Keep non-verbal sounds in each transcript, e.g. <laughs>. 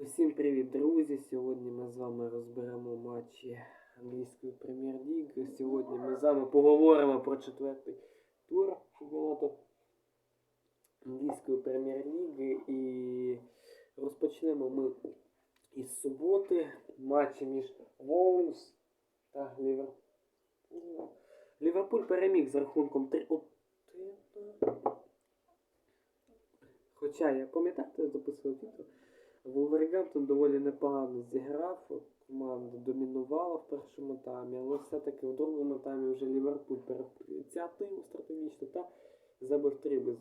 Усім привіт, друзі! Сьогодні ми з вами розберемо матчі англійської прем'єр-ліги. Сьогодні ми з вами поговоримо про четвертий тур чемпіонату англійської прем'єр-ліги. І розпочнемо ми із суботи матчі між Волнс та Ліверпулем. Ліверпуль переміг з рахунком 3-1. Хоча я пам'ятаєте, я записував відео. Вулвергемптон доволі непогано зіграв, команда домінувала в першому таймі, але все-таки в другому таймі вже Ліверпуль переініціативу стратегічно та забив три без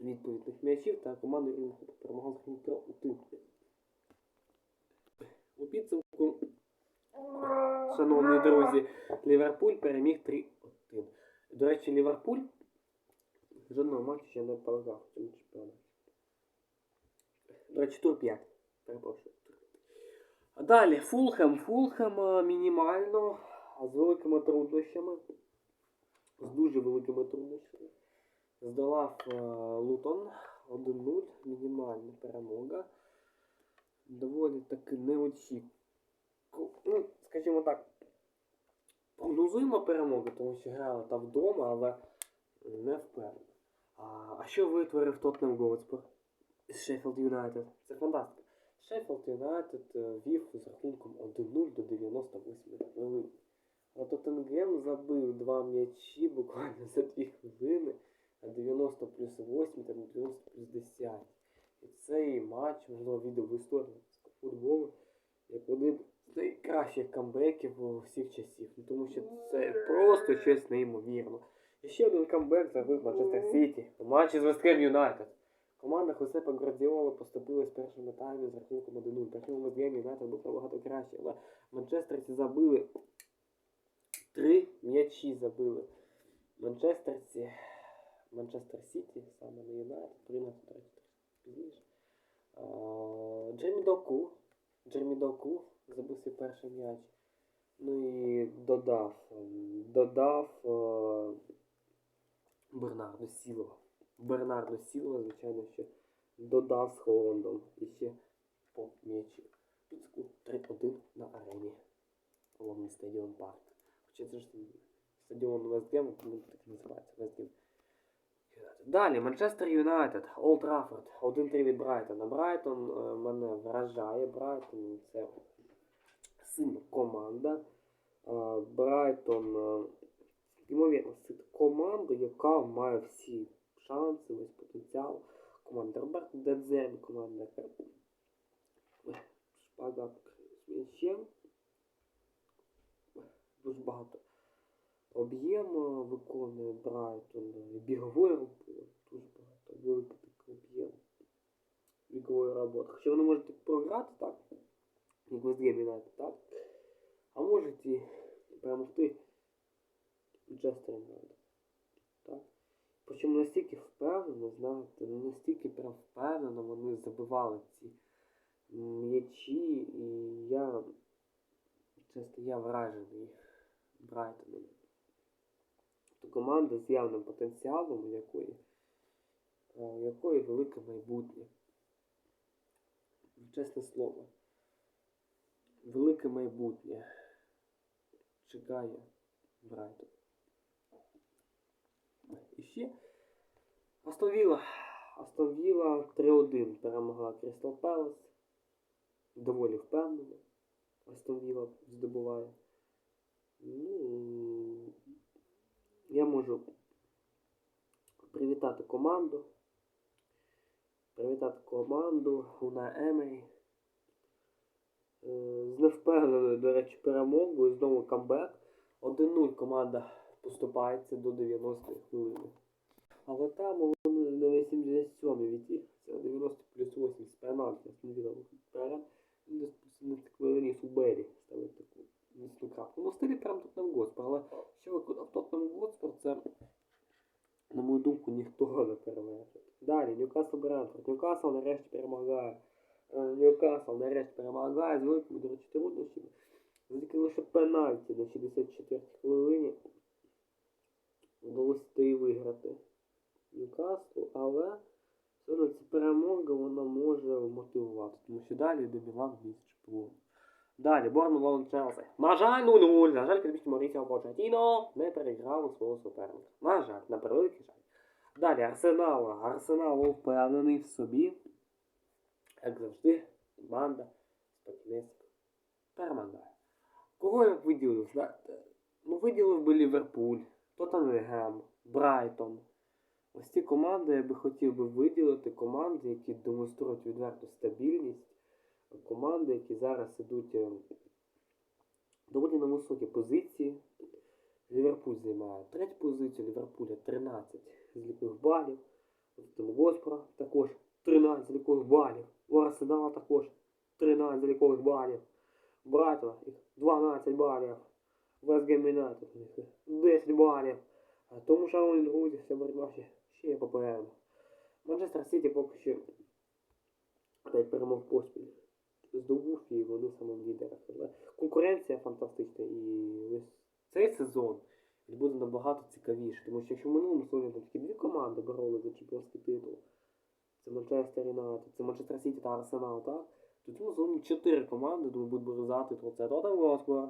відповідних м'ячів, та команда рівно перемогла з рахунком 3-1. У підсумку, шановні друзі, Ліверпуль переміг 3-1. До речі, Ліверпуль жодного матчу ще не полагав в цьому чемпіонаті. До речі, тур 5. Перепрошую. тур 5. А далі Фулхем. Фулхем е, мінімально, з великими труднощами. З дуже великими труднощами. Здолав е, Лутон 1-0. Мінімальна перемога. Доволі таки неочікувано. Ну, скажімо так, прогнозуємо перемогу, тому що грали там вдома, але не впевнено. А, що витворив Тотнем Готспур? Шеффілд Юнайтед. Це фантастика. Шеффілд Юнайтед вів з рахунком 1-0 до 98 хвилин. А Тоттенгем забив два м'ячі буквально за 2 хвилини на 90 плюс 8 та 90 плюс 10. І цей матч, можливо, відео в історії футболу, як один з найкращих камбеків всіх часів. Ну, тому що це просто щось неймовірно. І ще один камбек забив Манчестер Сіті у матчі з Вестхем Юнайтед. Команда Хосепа Гвардіола поступилась в першому таймі з рахунком 1-0. Першому Вестгемі Юнайтед був набагато краще, але Манчестерці забили три м'ячі забили. Манчестерці, Манчестер Сіті, саме не Юнайтед, речі, пізніше. Джермі Доку, Джермі Доку забив свій перший м'яч. Ну і додав, додав е, Бернардо Сілова. Бернардо Сілва, звичайно, ще додав з Холландом і ще по м'ячі. Підску 3-1 на арені Лондон Стадіон Парк. Хоча це ж стадіон Вестгем, тому так називається Вестгем. Далі, Манчестер Юнайтед, Олд Траффорд, 1-3 від Брайтона. Брайтон е, мене вражає. Брайтон це сильна команда. Е, Брайтон, е, ймовірно, команда, яка має всі шанси, весь потенціал. Команда Роберто Дедзербі, команда шпага з. Дуже багато об'єм виконує Брайтон, і бігової роботи, дуже багато великий об'єм бігової роботи. Хоча вони можуть програти, так, як Вестгем Юнайтед, так, а можуть і перемогти Джестер Юнайтед. Так. Причому настільки впевнено, знаєте, ну настільки прям впевнено вони забивали ці м'ячі, і я, чесно, я вражений Брайтоном. То команда з явним потенціалом, якої, е, якої велике майбутнє. Чесне слово. Велике майбутнє чекає Брайтон. І ще Астон Вілла 3-1 перемогла Крістал Пелес. Доволі впевнено. Астон Вілла здобуває. Ну, я можу привітати команду. Привітати команду Уна Емері. Е, З невпевненою, до речі, перемогою. Знову камбек. 1-0 команда поступається до 90-ї хвилини. Але там вони на 87-й відтік, це 90 плюс 8 з пенальті, Астонвіла вперед. На хвилині Субері ставить таку міцну крапку. Ну, стилі прям тут нам але що виконав Тотнам Госпор, це, на мою думку, ніхто не перевершить. Далі, Ньюкасл Брентфорд. Ньюкасл нарешті перемагає. Е, Ньюкасл нарешті перемагає з великими, до речі, труднощами. Тільки лише пенальті на 64 хвилині вдалося і виграти Ньюкаслу, але все одно ця перемога вона може мотивувати. Тому що далі йде Мілан місць чемпіон. Челсі. На жаль, 0-0. На жаль, підбічний Морісіо Початіно не переграв у свого суперника. На жаль, на превеликий жаль. Далі, Арсенал. Арсенал впевнений в собі. Як завжди, команда спокійнесенько перемагає. Кого я б виділив? Ну, виділив би Ліверпуль, Тоттенхем, Брайтон. Ось ці команди я би хотів би виділити команди, які демонструють відверту стабільність. Команди, які зараз ідуть е, доволі на високі позиції. Ліверпуль займає третю позицію, Ліверпуля 13 злікових балів. Там Госпора також 13 злікових балів. У Арсенала також 13 злікових балів. Брайтона їх 12 балів. Вестгем Юнайтед 10 балів. Тому, шановні друзі, боротьба ще, ще є попереду. Манчестер Сіті поки що 5 перемог поспіль здобув і вони в лідерах. Конкуренція фантастична і цей сезон буде набагато цікавіше, тому що якщо в минулому сезоні там тільки дві команди боролися за чемпіонський титул, це Манчестер Юнайтед, це Манчестер Сіті та Арсенал, так? То цьому сезоні чотири команди думаю, будуть боротися титул. Це Тоттенхем Госпор,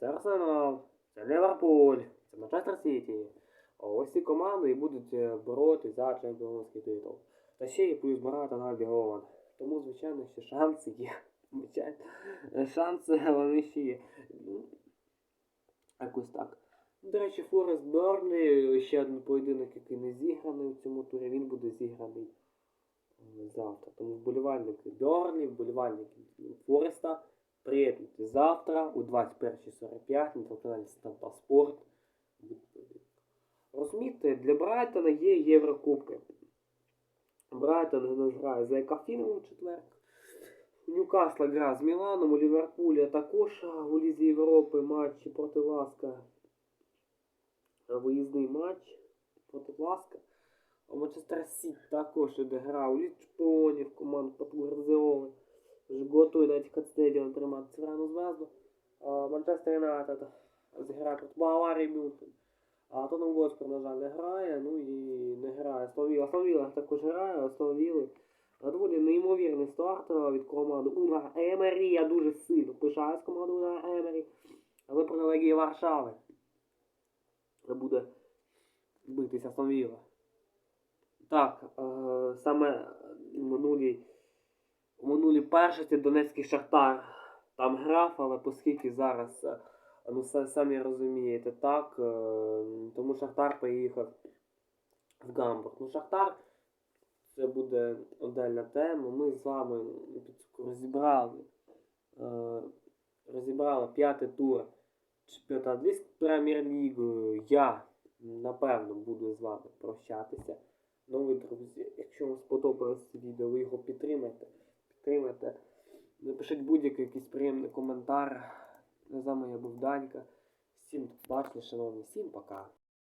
це Арсенал, це Ліверпуль, це Манчестер Сіті. Ось ці команди і будуть е, боротися за чемпіонський титул. Та ще є плюс Марата на Альбіон. Тому, звичайно, ще шанси є. <laughs> Шанси вони ще є. Якось так. До речі, Форест Бернлі, ще один поєдинок, який не зіграний у цьому турі, він буде зіграний завтра. Тому вболівальники Бернлі, вболівальники Фореста, приєднуйтесь завтра о 21.45 на телеканалі Стампа Спорт. Розумієте, для Брайтона є Єврокубки. Брайтон не грає за Екафіном четвер. Ньюкасла гра з Міланом, у Ліверпуля також а, у Лізі Європи матчі проти Ласка. А, Виїзний матч проти Ласка. У Манчестер Сіті також іде гра у Ліг Чемпіонів команд Папу Гвардіоли. Вже готує навіть Кацтедіон тримати Цврану звезду. А, Манчестер Юнайтед зіграє проти Баварії Мюнхен. А Тоттенхем Госпер, на жаль, не грає, ну і не грає. Астон Вілла також грає, Астон Доволі неймовірний старт е, від команди Унга Емері. Я дуже сильно пишаюсь командою Унга Емері. Але проти Легії Варшави буде битися Астон Так, е, саме в минулій, у першості Донецький Шахтар там грав, але оскільки зараз, е, ну самі розумієте, так, е, тому Шахтар поїхав в Гамбург. Ну, Шахтар це буде отдельна тема. Ми з вами розібрали, е, розібрали п'ятий тур чемпіонату англійської прем'єр-ліги. Я, напевно, буду з вами прощатися. Ну, ви, друзі, якщо вам сподобалось це відео, ви його підтримайте. Підтримайте. Напишіть будь-який якийсь приємний коментар. З вами я був Данька. Всім бачення, шановні, всім пока.